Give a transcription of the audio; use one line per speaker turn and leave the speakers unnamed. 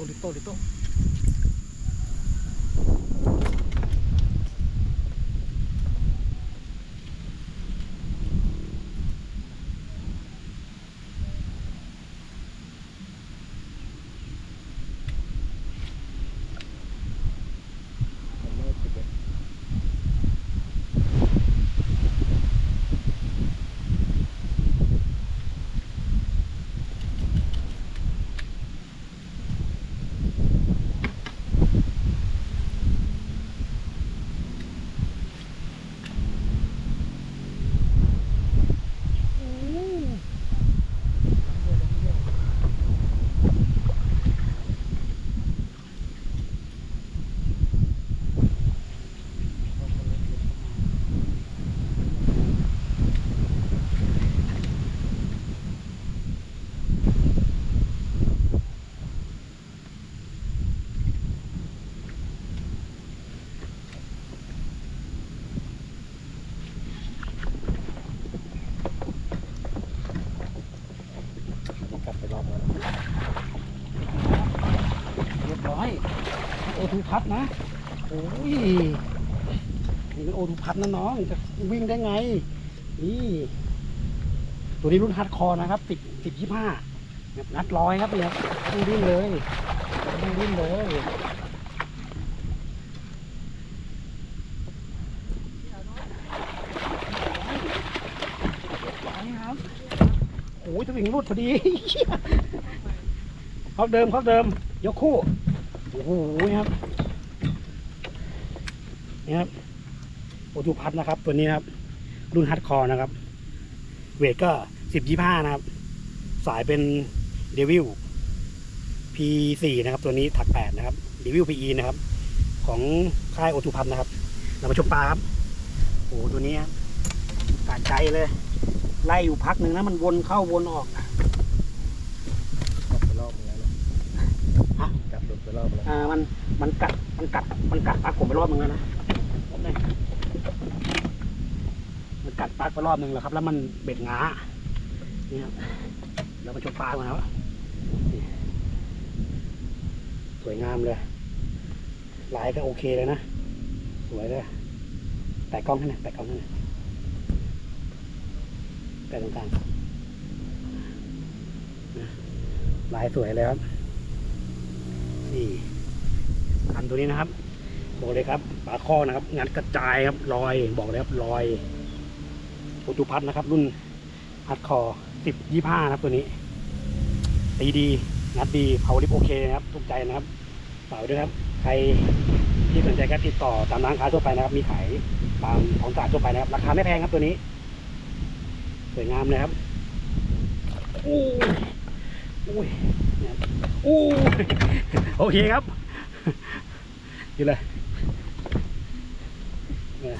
Dito, dito, dito. ทูพัดนะโอ้ยนี่เป็นโอทูพัดนะน้องจะวิ่งได้ไง นี่ ตัวนี้รุ่นฮาร์ดคอร์นะครับสิบสิบยี่ห้านัดร้อยครับเนี่ยต้องดิ้นเลยต้องดิ้นเลยโอ้ยสวิงรุดพอดีเขาเดิมเขาเดิม ยกคู่ โอ้โหครับนี่ครับโอทูพัทนะครับ ตัวนี้ครับ รุ่นฮัดคอร์นะครับ เวทก็สิบยี่ห้านะครับ สายเป็นเดวิล P4 นะครับ ตัวนี้ถักแปดนะครับเดวิล PE นะครับ ของค่ายโอทูพัทนะครับ เรามาชมปลาครับ โอ้โหตัวนี้ครับกาดใจเลย ไล่อยู่พักหนึ่งนะมันวนเข้าวนออก
กลับไปรอบนึงแล้วนะ
ฮะ
กลับรถ ไปรอบแล้ว
อ่ามันมันกัดมันกัดมันกัดปลักผมไปรอบนึงแล้วนะมันกัดปลักไปรอบนึงแล้วครับ แล้วมันเบ็ดง้านี่ครับเรามาชมปลากันครับนี่สวยงามเลยลายก็โอเคเลยนะ สวยเลยแตะกล้องให้หน่อยแตะกล้องให้หน่อยแตะตรงกลางนะลายสวยเลยครับ นี่อันตัวนี้นะครับ บอกเลยครับปลาข้อนะครับ งัดกระจายครับลอยบอกเลยครับลอยปุตุพัฒนะครับ รุ่นฮัดคอสิบยี่ห้านะครับตัวนี้ตีดีงัดดีเผาลิฟโอเคนะครับถูกใจนะครับฝากไว้ด้วยครับ ใครที่สนใจก็ติดต่อตามร้านค้าทั่วไปนะครับ มีขายตามของตลาดทั่วไปนะครับ ราคาไม่แพงครับตัวนี้ สวยงามเลยครับโอ้ยโอ้ยเนี่ยโอ้ โอเคครับอยู่เลยเนี่ย